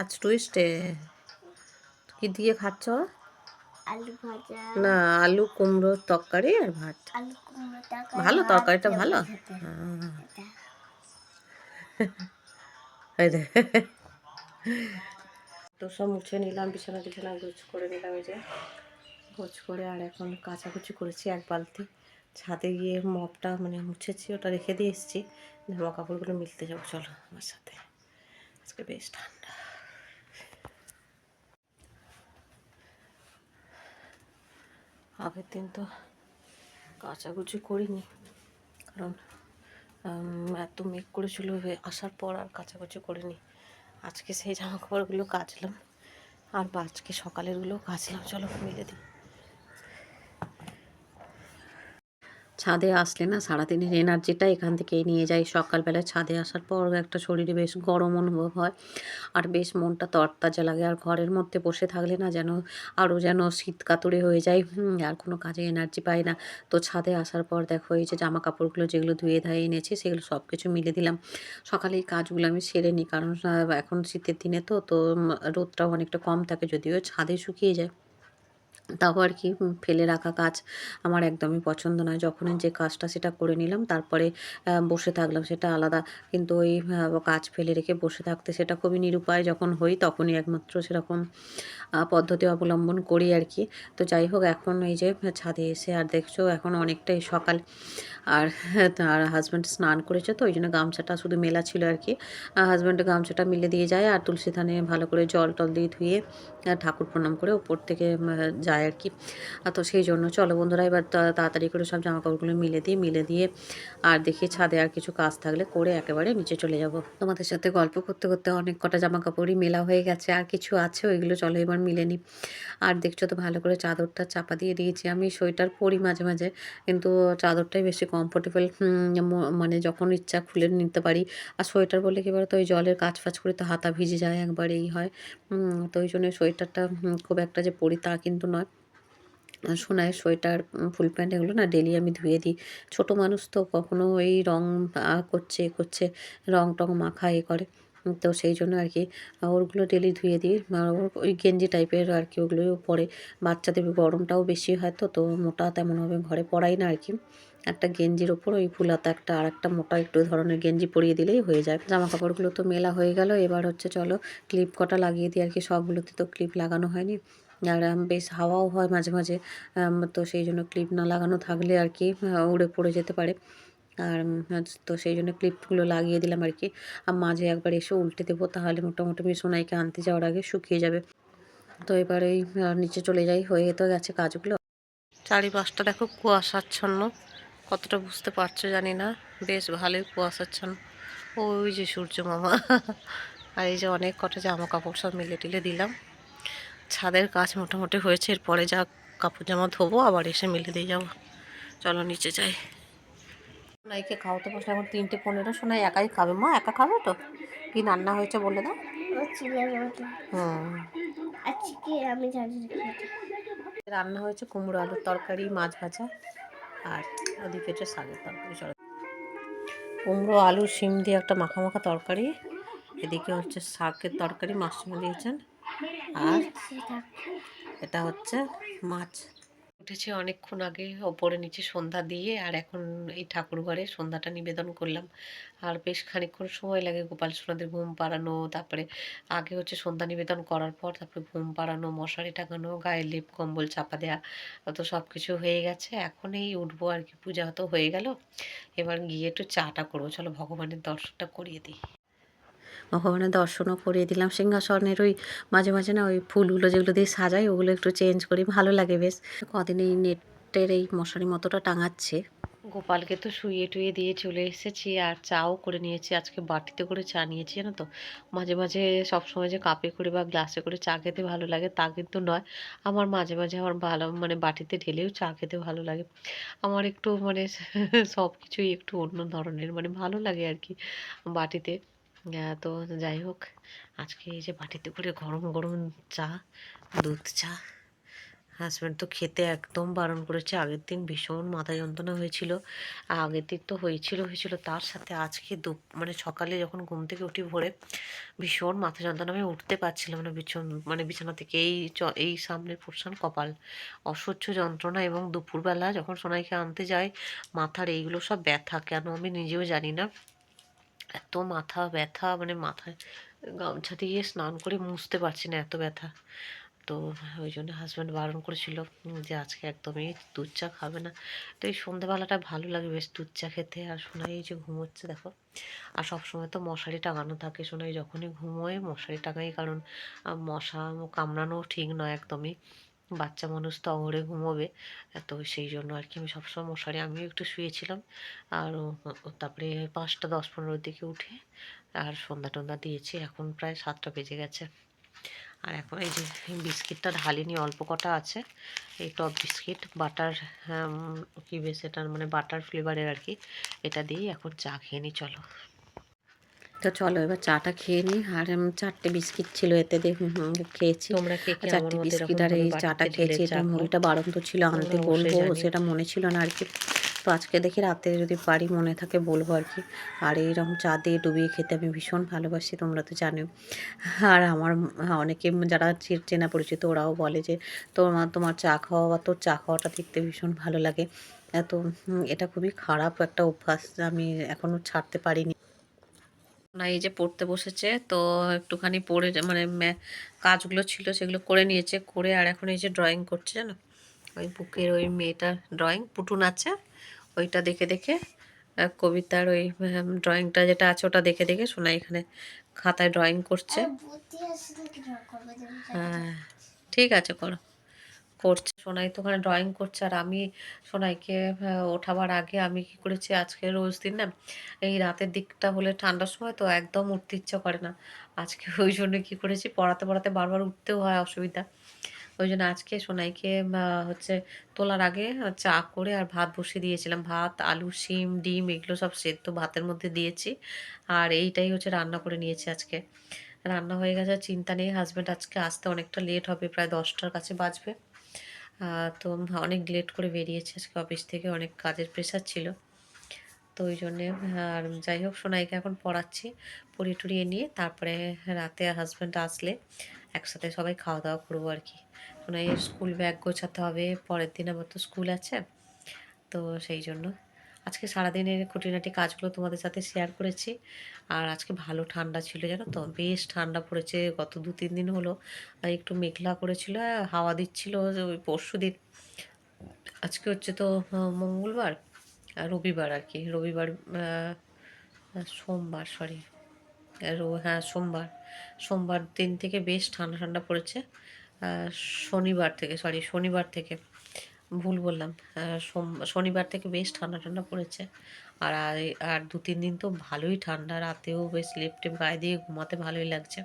আজ টুইস্টে কি দিয়ে খাচ্ছ? আলু ভাজা। না আলু কুমড়োর তরকারি আর ভাত। আলু কুমড়ো তরকারি ভালো তরকারিটা ভালো। হ্যাঁ। তো সব মুছে নিলাম বিছানা বিছানা গোছ করে নিলাম এই যে। গোছ করে আর এখন কাচাকুচি করেছি এক বালতি। ছাদে গিয়ে মপটা মানে মুছেছি ওটা রেখে দিয়ে এসেছি। জামা কাপড়গুলো মিলতে যাব চলো আমার সাথে। আজকে বেশ ঠান্ডা। আগের দিন তো কাচাকুচি করিনি। কারণ এত মেঘ করেছিল আসার পর আর কাচাকুচি করিনি। আজকে সেই জামা কাপড়গুলো কাচলাম। আর আজকে সকালেরগুলো কাচলাম। চলো, মিলে দিই। ছাদে আসলে না সারাদিনের এনার্জিটা এখান থেকেই নিয়ে যাই সকালবেলায় ছাদে আসার পর একটা শরীরে বেশ গরম অনুভব হয়। আর বেশ মনটা তরতাজা লাগে। আর ঘরের মধ্যে বসে থাকলে না যেন আরও যেন শীত কাতুরে হয়ে যায়। আর কোনো কাজে এনার্জি পাই না। তো ছাদে আসার পর দেখো এই যে জামা কাপড়গুলো যেগুলো ধুয়ে ধায়ে এনেছি সেগুলো সব কিছু মিলে দিলাম। সকালে এই কাজগুলো আমি সেরে নিই। কারণ এখন শীতের দিনে তো তো রোদটাও অনেকটা কম থাকে। যদিও ছাদে শুকিয়ে যায়। তাও আর কি ফেলে রাখা কাজ আমার একদমই পছন্দ নয়। যখনই যে কাজটা সেটা করে নিলাম তারপরে বসে থাকলাম সেটা আলাদা। কিন্তু ওই কাজ ফেলে রেখে বসে থাকতে সেটা খুবই নিরুপায় যখন হই তখনই একমাত্র সেরকম পদ্ধতি অবলম্বন করি আর কি। তো যাই হোক এখন এই যে ছাদে এসে আর দেখছ এখন অনেকটাই সকাল। আর তার হাজব্যান্ড স্নান করেছে তো ওই জন্য গামছাটা শুধু মেলা ছিল আর কি। হাজব্যান্ড গামছাটা মিলে দিয়ে যায় আর তুলসী থানে ভালো করে জল টল দিয়ে ধুয়ে ঠাকুর প্রণাম করে ওপর থেকে উম, যায় আর কি। তো সেই জন্য চলো বন্ধুরা, এবার তাড়াতাড়ি করে সব জামা কাপড়গুলো মিলে দিয়ে মিলে দিয়ে আর দেখি ছাদে আর কিছু কাজ থাকলে করে একেবারে নিচে চলে যাব। তোমাদের সাথে গল্প করতে করতে অনেক কটা জামা কাপড়ই মেলা হয়ে গেছে, আর কিছু আছে, ওইগুলো চলো এবার মিলে নিই। আর দেখছ তো ভালো করে চাদরটা চাপা দিয়ে দিয়েছি আমি, সোয়েটার পরি মাঝে মাঝে, কিন্তু চাদরটাই বেশি কমফোর্টেবল মানে যখন ইচ্ছা খুলে নিতে পারি। আর সোয়েটার বলে কি বলতো, ওই জলের কাজ ফাজ করে তো হাতা ভিজে যায় একবার এই হয় তো ওই জন্য সোয়েটারটা খুব একটা যে পরি তা কিন্তু নয়। সোনায় সোয়েটার ফুল প্যান্ট এগুলো না ডেলি আমি ধুয়ে দিই। ছোটো মানুষ তো কখনো এই রং করছে, এ করছে, রং টং মাখা, এ করে। তো সেই জন্য আর কি ওগুলো ডেলি ধুয়ে দিই। ওই গেঞ্জি টাইপের আর কি ওগুলোও পরে। বাচ্চাদের গরমটাও বেশি হয় তো তো মোটা তেমনভাবে ঘরে পরাই না আর কি। একটা গেঞ্জির ওপর ওই ফুলাতা একটা আর একটা মোটা একটু ধরনের গেঞ্জি পরিয়ে দিলেই হয়ে যায়। জামা কাপড়গুলো তো মেলা হয়ে গেল, এবার হচ্ছে চলো ক্লিপ কটা লাগিয়ে দিই আর কি, সবগুলোতে তো ক্লিপ লাগানো হয়নি। আর বেশ হাওয়াও হয় মাঝে মাঝে তো সেই জন্য ক্লিপ না লাগানো থাকলে আর কি উড়ে পড়ে যেতে পারে। আর তো সেই জন্য ক্লিপগুলো লাগিয়ে দিলাম আর কি। আর মাঝে একবার এসে উল্টে দেবো, তাহলে মোটামুটি আমি সোনাইকে আনতে যাওয়ার আগে শুকিয়ে যাবে। তো এবার এই নিচে চলে যাই, হয়ে তো গেছে কাজগুলো। চারিপাশটা দেখো কুয়াশাচ্ছন্ন, কতটা বুঝতে পারছ জানি না, বেশ ভালোই কুয়াশাচ্ছন্ন। ওই যে সূর্য মামা আর এই যে অনেক কটা জামা কাপড় সব মিলে টিলে দিলাম। ছাদের কাজ মোটামুটি হয়েছে এরপরে যা কাপড় জামা ধোবো আবার এসে মিলে দিয়ে যাব। চলো নিচে যাই। সোনাইকে খাওয়াতে বসে এখন তিনটে পনেরো সোনাই একাই খাবে। মা একা খাবে তো? কি রান্না হয়েছে বলে দাও। না খেতে। রান্না হয়েছে কুমড়ো আলুর তরকারি মাছ ভাজা আর ওদিকে হচ্ছে শাকের তরকারি। চলো। কুমড়ো আলু শিম দিয়ে একটা মাখা মাখা তরকারি। এদিকে হচ্ছে শাকের তরকারি মাছরুম দিয়েছেন। আর এটা হচ্ছে মাছ। উঠেছে অনেকক্ষণ আগে, ওপরে নিচে সন্ধ্যা দিয়ে, আর এখন এই ঠাকুর ঘরে সন্ধ্যাটা নিবেদন করলাম। আর বেশ খানিকক্ষণ সময় লাগে গোপাল সোনাদের ঘুম পাড়ানো, তারপরে আগে হচ্ছে সন্ধ্যা নিবেদন করার পর, তারপরে ঘুম পাড়ানো, মশারি টাঙানো গায়ে লেপ, কম্বল চাপা দেওয়া তো সব কিছু হয়ে গেছে। এখন এই উঠবো আর কি, পূজা তো হয়ে গেল। এবার গিয়ে একটু চাটা করব। চলো ভগবানের দর্শনটা করিয়ে দিই। ভগবানের দর্শনও করিয়ে দিলাম। সিংহাসনের ওই মাঝে মাঝে না ওই ফুলগুলো যেগুলো দিয়ে সাজাই, ওগুলো একটু চেঞ্জ করি। ভালো লাগে বেশ। কদিন এই নেটের এই মশারি মতোটা টাঙাচ্ছে। গোপালকে তো শুয়ে টুয়ে দিয়ে চলে এসেছি আর চাও করে নিয়েছি। আজকে বাটিতে করে চা নিয়েছি, জানো তো? মাঝে মাঝে সবসময় যে কাপে করে বা গ্লাসে করে চা খেতে ভালো লাগে তা কিন্তু নয়। আমার মাঝে মাঝে আমার ভালো মানে বাটিতে ঢেলেও চা খেতে ভালো লাগে। আমার একটু মানে সব কিছুই একটু অন্য ধরনের মানে ভালো লাগে আর কি বাটিতে। তো যাই হোক, আজকে এই যে বাটিতে করে গরম গরম চা, দুধ চা হাজব্যান্ড তো খেতে একদম বারণ করেছে। আগের দিন ভীষণ মাথা যন্ত্রণা হয়েছিল, আগের দিন তো হয়েছিল হয়েছিল। তার সাথে আজকে দু মানে সকালে যখন ঘুম থেকে উঠি ভোরে, ভীষণ মাথা যন্ত্রণা, আমি উঠতে পারছিলাম না বিছন মানে বিছানা থেকে। এই চ- এই সামনের পোর্শন কপাল, অসহ্য যন্ত্রণা এবং দুপুরবেলা যখন সোনাইকে আনতে যাই, মাথার এইগুলো সব ব্যথা। কেন আমি নিজেও জানি না। এত মাথা ব্যথা মানে মাথায় গামছা দিয়ে স্নান করে মুছতে পারছি না, এত ব্যথা। তো ওই জন্য হাজব্যান্ড বারণ করেছিল যে আজকে একদমই দুধ চা খাবে না। তো এই সন্ধেবেলাটা ভালো লাগে বেশ দুধ চা খেতে। আর সোনাই এই যে ঘুমোচ্ছে, দেখো। আর সবসময় তো মশারি টাঙানো থাকে, সোনাই যখনই ঘুমোয় মশারি টাঙাই, কারণ মশা কামড়ানো ঠিক নয় একদমই। বাচ্চা মানুষ তো অঘরে ঘুমোবে। তো সেই জন্য আর কি আমি সবসময় মশারি, আমিও একটু শুয়েছিলাম। আর তারপরে পাঁচটা, দশ, পনেরোর দিকে উঠে আর সন্ধ্যা টন্ধা দিয়েছি। এখন প্রায় সাতটা বেজে গেছে। আর এখন এই যে বিস্কিটটা ঢালিনি, অল্প কটা আছে। এই টপ বিস্কিট, বাটার কী বেশ এটা মানে বাটার ফ্লেভারের আর কি। এটা দিয়েই এখন চা খেয়ে নিই চলো। তো চলো এবার চাটা খেয়ে নিই আর চারটে বিস্কিট ছিল এতে খেয়েছি। কে চারটে বিস্কিট আর এই চাটা খেয়েছি। এটা মুড়িটা বারণ তো ছিল আনতে বলব সেটা মনে ছিল না আর কি। তো আজকে দেখি রাতে যদি পারি মনে থাকে বলব আর কি। আর এইরকম চা দিয়ে ডুবিয়ে খেতে আমি ভীষণ ভালোবাসি তোমরা তো জানো আর আমার অনেকে যারা চেনা পরিচিত ওরাও বলে যে তোমার তোমার চা খাওয়া বা তোর চা খাওয়াটা দেখতে ভীষণ ভালো লাগে। এত এটা খুবই খারাপ একটা অভ্যাস আমি এখনও ছাড়তে পারিনি। না এই যে পড়তে বসেছে তো একটুখানি পড়ে মানে কাজগুলো ছিল সেগুলো করে নিয়েছে করে আর এখন এই যে ড্রয়িং করছে জানো? ওই বুকের ওই মেয়েটার ড্রয়িং পুটুন আছে ওইটা দেখে দেখে কবিতার ওই ড্রয়িংটা যেটা আছে ওটা দেখে দেখে শোনা এখানে খাতায় ড্রয়িং করছে। হ্যাঁ ঠিক আছে করো। করছে, সোনাই তো ওখানে ড্রয়িং করছে আর আমি সোনাইকে ওঠাবার আগে আমি কি করেছি আজকে রোজ দিন না, এই রাতের দিকটা হলে ঠান্ডার সময় তো একদম উঠতে ইচ্ছা করে না। আজকে ওই জন্য কি করেছি, পড়াতে পড়াতে বারবার উঠতেও হয় অসুবিধা। ওই জন্য আজকে সোনাইকে হচ্ছে তোলার আগে চা করে আর ভাত বসিয়ে দিয়েছিলাম। ভাত, আলু, শিম, ডিম এগুলো সব সেদ্ধ ভাতের মধ্যে দিয়েছি। আর এইটাই হচ্ছে রান্না করে নিয়েছি আজকে। রান্না হয়ে গেছে, চিন্তা নেই হাজব্যান্ড আজকে আসতে অনেকটা লেট হবে, প্রায় দশটার কাছে বাজবে। তো অনেক লেট করে বেরিয়েছে। আজকে অফিস থেকে অনেক কাজের প্রেশার ছিল। তো ওই জন্যে, আর যাই হোক, সোনাইকে এখন পড়াচ্ছি। পড়িয়ে টুড়িয়ে নিয়ে তারপরে রাতে হাজব্যান্ড আসলে একসাথে সবাই খাওয়া দাওয়া করব আর কি। সোনাই স্কুল ব্যাগ গোছাতে হবে। পরের দিন আমার তো স্কুল আছে। তো সেই জন্য আজকে সারাদিনের খুঁটিনাটি কাজগুলো তোমাদের সাথে শেয়ার করেছি। আর আজকে ভালো ঠান্ডা ছিল, জানো তো? বেশ ঠান্ডা পড়েছে, গত দু তিন দিন হলো। একটু মেঘলা করেছিল, হাওয়া দিচ্ছিল ওই পরশু দিন। আজকে হচ্ছে তো মঙ্গলবার? রবিবার আর কি। রবিবার সোমবার সরি হ্যাঁ সোমবার। সোমবার দিন থেকে বেশ ঠান্ডা ঠান্ডা পড়েছে। শনিবার থেকে সরি শনিবার থেকে। ভুল বললাম শনিবার থেকে বেশ ঠান্ডা ঠান্ডা পড়েছে। আর আর- দু তিন দিন তো ভালোই ঠান্ডা, রাতেও বেশ লেপটেপ গায়ে দিয়ে ঘুমাতে ভালোই লাগছে।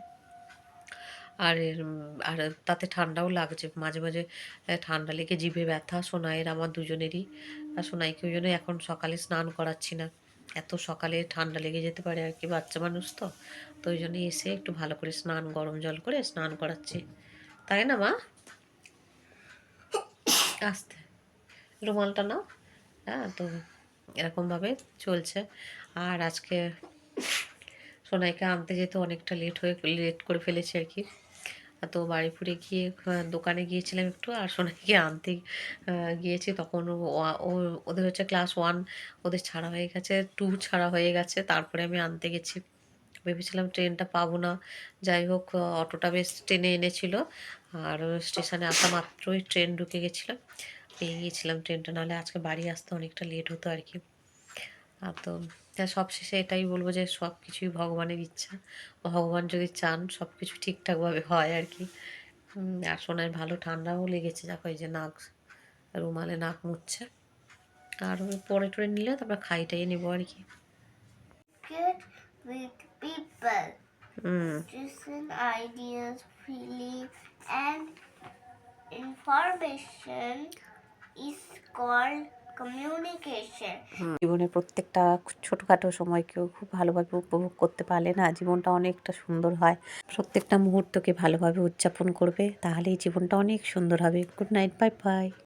আর আর তাতে ঠান্ডাও লাগছে। মাঝে মাঝে ঠান্ডা লেগে জিভে ব্যথা, সোনাইয়ের, আমার দুজনেরই। আর সোনাইকে ওই জন্য এখন সকালে স্নান করাচ্ছি না। এত সকালে ঠান্ডা লেগে যেতে পারে আর কি, বাচ্চা মানুষ তো। তো ওই জন্য এসে একটু ভালো করে স্নান, গরম জল করে স্নান করাচ্ছি। তাই না মা? আস্তে। রুমালটা নাও। হ্যাঁ তো এরকমভাবে চলছে। আর আজকে সোনাইকে আনতে যেতে অনেকটা লেট হয়ে লেট করে ফেলেছি আর কি। তো বাড়ি ফুরে গিয়ে দোকানে গিয়েছিলাম একটু, আর সোনাইকে আনতে গিয়েছি। তখন ও ওদের হচ্ছে ক্লাস ওয়ান ওদের ছাড়া হয়ে গেছে টু ছাড়া হয়ে গেছে। তারপরে আমি আনতে গেছি। ভেবেছিলাম ট্রেনটা পাবো না। যাই হোক, অটোটা বেশ ট্রেনে এনেছিল। আর স্টেশনে আসা মাত্রই ট্রেন ঢুকে গেছিল। পেয়ে গিয়েছিলাম ট্রেনটা নাহলে আজকে বাড়ি আসতে অনেকটা লেট হতো আর কি। আর তো তা সবশেষে এটাই বলব যে সব কিছুই ভগবানের ইচ্ছা। ভগবান যদি চান সব কিছু ঠিকঠাকভাবে হয় আর কি। আর সোনার ভালো ঠান্ডাও লেগেছে দেখো এই যে নাক রুমালে নাক মুছছে। আর ওই পরে টরে নিলে তারপর খাইটাই নেব আর কি. Listen ideas, and information. Is. জীবনের প্রত্যেকটা ছোটোখাটো সময়কেও খুব ভালোভাবে উপভোগ করতে পারলে না জীবনটা অনেকটা সুন্দর হয়। প্রত্যেকটা মুহূর্তকে ভালোভাবে উদযাপন করবে, তাহলেই জীবনটা অনেক সুন্দর হবে। Good night bye bye